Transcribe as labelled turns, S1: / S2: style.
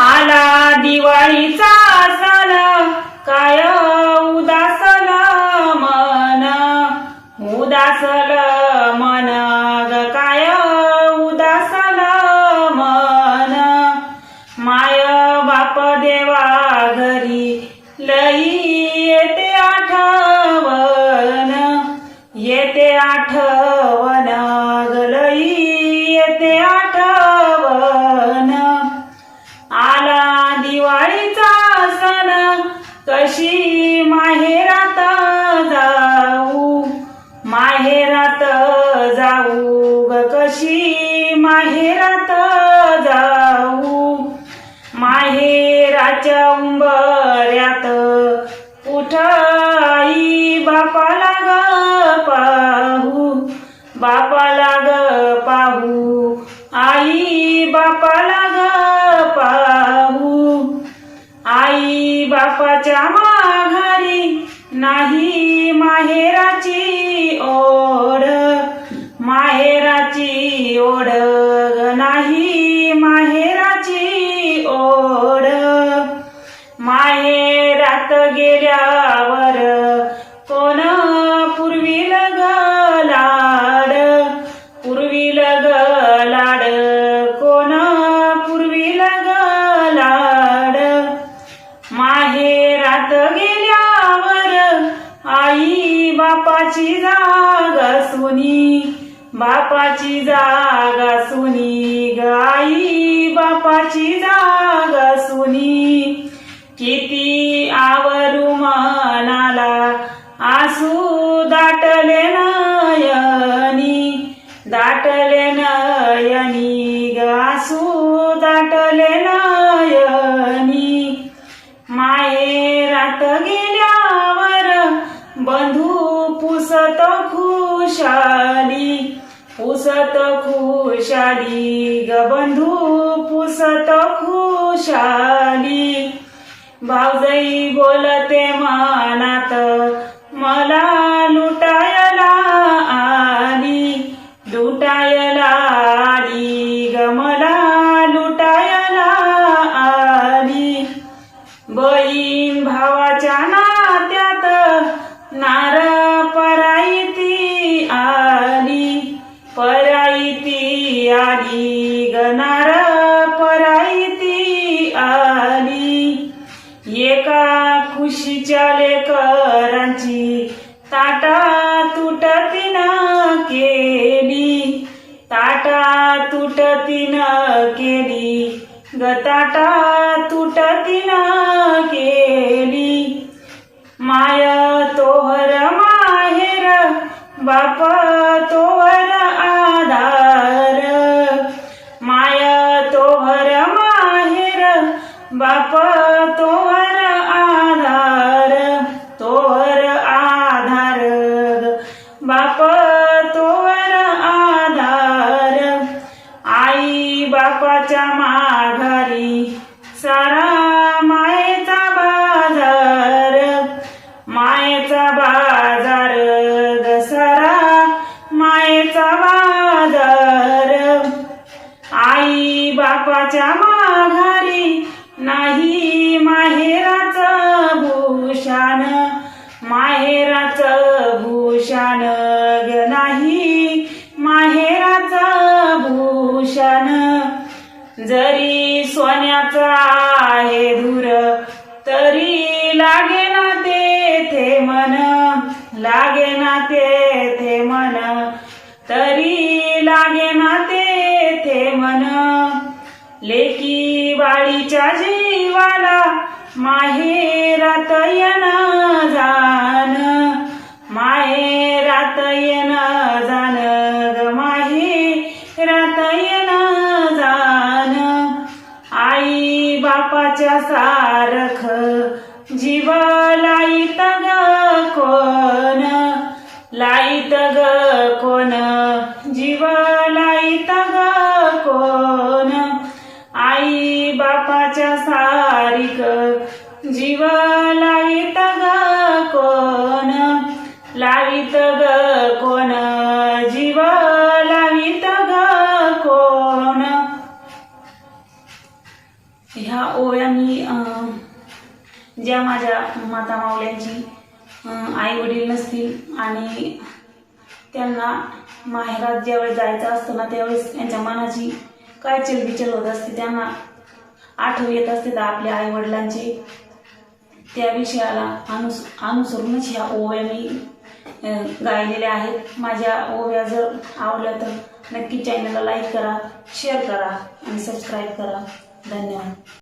S1: आला दिवाळीचा सण काय उदासल मन? उदासल मन ग काय उदासल मन? माय बाप देवा घरी लई येते आठवण. येते आठवण माहेरात जाऊ ग कशी? माहेरात जाऊ. माहेराच्या उंबऱ्यात उठ आई बापाला ग पाहू. बापाला ग पाहू. आई बापाला ग पाहू. आई बापाच्या माघारी नाही माहेराची ओढ माहेराची ओढ नाही माहे बापाची जागा सुनी बापाची जागा सुनी गाई बापाची जागा सुनी किती आवरू मनाला आसू दाटले नयनी दाटले नयनी गासू खुशाली पुसत खुशाली ग बंधू पुसत खुशाली. भाऊजाई बोलते मनात मला लुटायला आली लुटायला आली ग मला लुटायला आली. बहीण भावाच्या नात्यात ना आली परायती पराईती आली. एका खुशीच्या लेकरांची ताटा तुटतीन केली. ताटा तुटतीन केली. ग ताटा तुटतीन केली. माय तोहर माहेर बापा बाप तोवर आधार तोर आधार. बाप तोवर आधार आई बापाच्या माघारी सारा मायेचा बाजार मायेचा बाजार. नाही माहेराचं भूषण माहेराचं भूषण ग नाही माहेराचं भूषण. जरी सोन्याचा आहे धुर तरी लागे ना तेथे मन लागे ना तेथे मन. तरी लागे ना तेथे मन. लेकी बाळीच्या जीवाला माहेरात येण जाण. माहेरात येण जाण ग माहेरात येण जाण. आई बापाच्या सारख जीव लाईत ग कोण? लाईत ग कोण? जीव लाईत ग कोण? ह्या ओव्या मी ज्या माझ्या माता मावल्यांची आई वडील नसतील आणि त्यांना माहेरात ज्यावेळेस जायचं असतं ना त्यावेळेस त्यांच्या मनाची काय चिलबिचल होत असते. त्यांना आठव येत असते तर आपल्या आई वडिलांचे. त्या विषयाला अनुस अनुसरूनच ह्या ओव्या मी गायलेल्या आहेत. माझ्या ओव्या जर आवडल्या तर नक्की चॅनलला लाईक करा शेअर करा आणि सबस्क्राईब करा. धन्यवाद